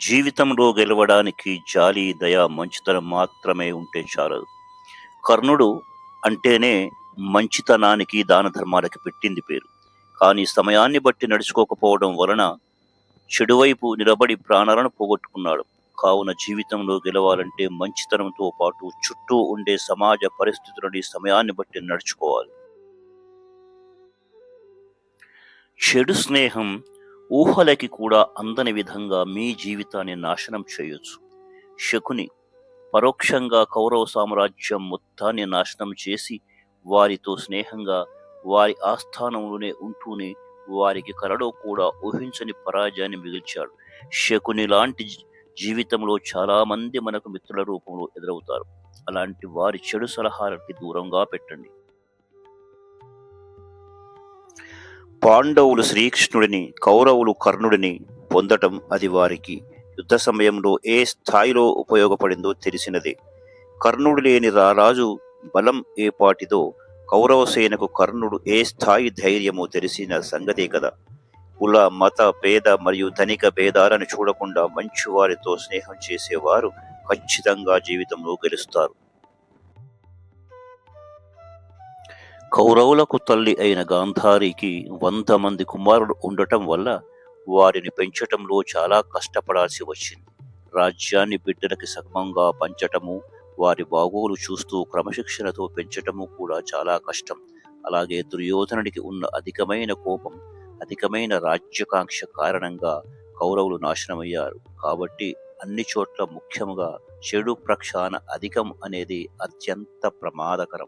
జీవితంలో గెలవడానికి జాలి దయ మంచితనం మాత్రమే ఉంటే చాలదు. కర్ణుడు అంటేనే మంచితనానికి దాన ధర్మాలకి పెట్టింది పేరు. కానీ సమయాన్ని బట్టి నడుచుకోకపోవడం వలన చెడువైపు నిలబడి ప్రాణాలను పోగొట్టుకున్నాడు. కావున జీవితంలో గెలవాలంటే మంచితనంతో పాటు చుట్టూ ఉండే సమాజ పరిస్థితులని సమయాన్ని బట్టి నడుచుకోవాలి. చెడు స్నేహం ఊహలకి కూడా అందని విధంగా మీ జీవితాన్ని నాశనం చేయొచ్చు. శకుని పరోక్షంగా కౌరవ సామ్రాజ్యం మొత్తాన్ని నాశనం చేసి వారితో స్నేహంగా వారి ఆస్థానంలోనే ఉంటూనే వారికి కలలో కూడా ఊహించని పరాజయాన్ని మిగిల్చాడు. శకుని లాంటి జీవితంలో చాలామంది మనకు మిత్రుల రూపంలో ఎదురవుతారు. అలాంటి వారి చెడు సలహాలకి దూరంగా పెట్టండి. పాండవులు శ్రీకృష్ణుడిని కౌరవులు కర్ణుడిని పొందటం అది వారికి యుద్ధ సమయంలో ఏ స్థాయిలో ఉపయోగపడిందో తెలిసినదే. కర్ణుడు లేని రారాజు బలం ఏపాటిదో కౌరవ సేనకు కర్ణుడు ఏ స్థాయి ధైర్యమో తెలిసిన సంగతే కదా. కుల మత భేద మరియు ధనిక భేదాలను చూడకుండా మంచి వారితో స్నేహం చేసేవారు ఖచ్చితంగా జీవితంలో గెలుస్తారు. కౌరవులకు తల్లి అయిన గాంధారికి వంద మంది కుమారులు ఉండటం వల్ల వారిని పెంచటంలో చాలా కష్టపడాల్సి వచ్చింది. రాజ్యాన్ని బిడ్డలకి సగమంగా పంచటము వారి బాగోలు చూస్తూ క్రమశిక్షణతో పెంచటము కూడా చాలా కష్టం. అలాగే దుర్యోధనుడికి ఉన్న అధికమైన కోపం అధికమైన రాజ్యకాంక్ష కారణంగా కౌరవులు నాశనమయ్యారు. కాబట్టి అన్ని చోట్ల ముఖ్యంగా చెడు ప్రక్షాళన అధికం అనేది అత్యంత ప్రమాదకరం.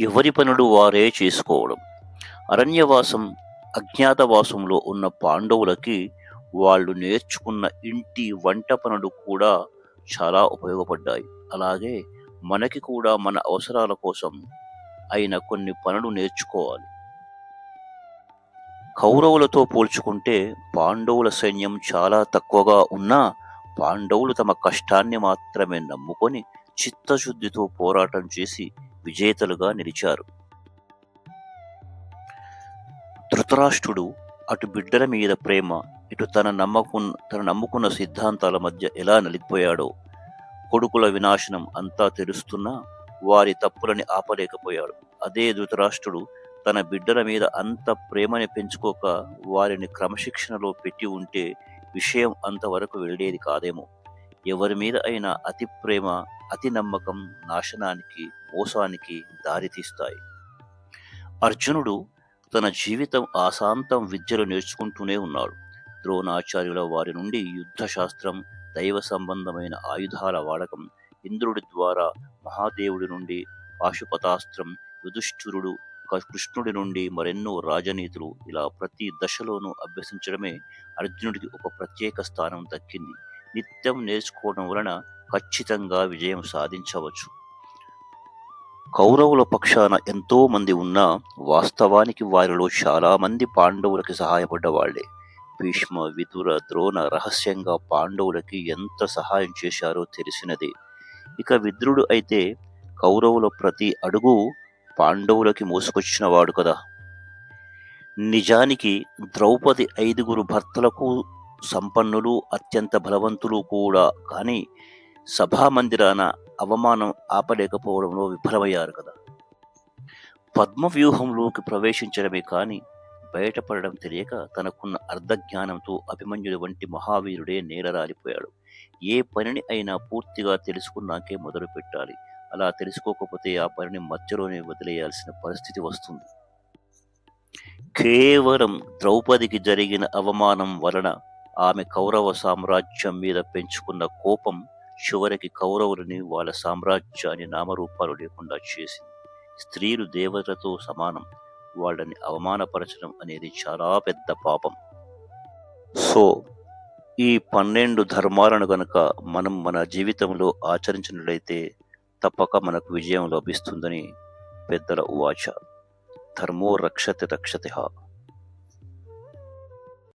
ఎవరి పనులు వారే చేసుకోవడం. అరణ్యవాసం అజ్ఞాతవాసంలో ఉన్న పాండవులకి వాళ్ళు నేర్చుకున్న ఇంటి వంట పనులు కూడా చాలా ఉపయోగపడ్డాయి. అలాగే మనకి కూడా మన అవసరాల కోసం అయిన కొన్ని పనులు నేర్చుకోవాలి. కౌరవులతో పోల్చుకుంటే పాండవుల సైన్యం చాలా తక్కువగా ఉన్నా పాండవులు తమ కష్టాన్ని మాత్రమే నమ్ముకొని చిత్తశుద్ధితో పోరాటం చేసి విజేతలుగా నిలిచారు. ధృతరాష్ట్రుడు అటు బిడ్డల మీద ప్రేమ ఇటు తన నమ్మకున్న తన నమ్ముకున్న సిద్ధాంతాల మధ్య ఎలా నలిగిపోయాడో కొడుకుల వినాశనం అంతా తెలుస్తున్నా వారి తప్పులని ఆపలేకపోయాడు. అదే ధృతరాష్ట్రుడు తన బిడ్డల మీద అంత ప్రేమని పెంచుకోక వారిని క్రమశిక్షణలో పెట్టి ఉంటే విషయం అంతవరకు వెళ్ళేది కాదేమో. ఎవరి మీద అయినా అతి ప్రేమ అతి నమ్మకం నాశనానికి మోసానికి దారితీస్తాయి అర్జునుడు తన జీవితం ఆశాంతం విద్యలు నేర్చుకుంటూనే ఉన్నాడు. ద్రోణాచార్యుల వారి నుండి యుద్ధ శాస్త్రం దైవ సంబంధమైన ఆయుధాల వాడకం ఇంద్రుడి ద్వారా మహాదేవుడి నుండి పాశుపతాస్త్రం యుధిష్ఠురుడు కృష్ణుడి నుండి మరెన్నో రాజనీతులు ఇలా ప్రతి దశలోనూ అభ్యసించడమే అర్జునుడికి ఒక ప్రత్యేక స్థానం దక్కింది. నిత్యం నేర్చుకోవడం వలన ఖచ్చితంగా విజయం సాధించవచ్చు. కౌరవుల పక్షాన ఎంతోమంది ఉన్నా వాస్తవానికి వారిలో చాలామంది పాండవులకి సహాయపడ్డ వాళ్ళే భీష్మ విదుర ద్రోణ రహస్యంగా పాండవులకి ఎంత సహాయం చేశారో తెలిసినదే. ఇక విద్రుడు అయితే కౌరవుల ప్రతి అడుగు పాండవులకి మోసుకొచ్చినవాడు కదా. నిజానికి ద్రౌపది ఐదుగురు భర్తలకు సంపన్నులు అత్యంత బలవంతులు కూడా. కానీ సభామందిరాన అవమానం ఆపలేకపోవడంలో విఫలమయ్యారు కదా. పద్మవ్యూహంలోకి ప్రవేశించడమే కానీ బయటపడడం తెలియక తనకున్న అర్ధజ్ఞానంతో అభిమన్యుడి వంటి మహావీరుడే నేలరాలిపోయాడు. ఏ పనిని అయినా పూర్తిగా తెలుసుకున్నాకే మొదలు పెట్టాలి. అలా తెలుసుకోకపోతే ఆ పనిని మధ్యలోనే వదిలేయాల్సిన పరిస్థితి వస్తుంది. కేవలం ద్రౌపదికి జరిగిన అవమానం వలన ఆమె కౌరవ సామ్రాజ్యం మీద పెంచుకున్న కోపం చివరికి కౌరవులని వాళ్ళ సామ్రాజ్యాన్ని నామరూపాలు లేకుండా చేసింది. స్త్రీలు దేవతలతో సమానం. వాళ్ళని అవమానపరచడం అనేది చాలా పెద్ద పాపం. సో ఈ పన్నెండు ధర్మాలను గనక మనం మన జీవితంలో ఆచరించినట్లయితే తప్పక మనకు విజయం లభిస్తుందని పెద్దల ఉవాచ. ధర్మో రక్షతి రక్షతి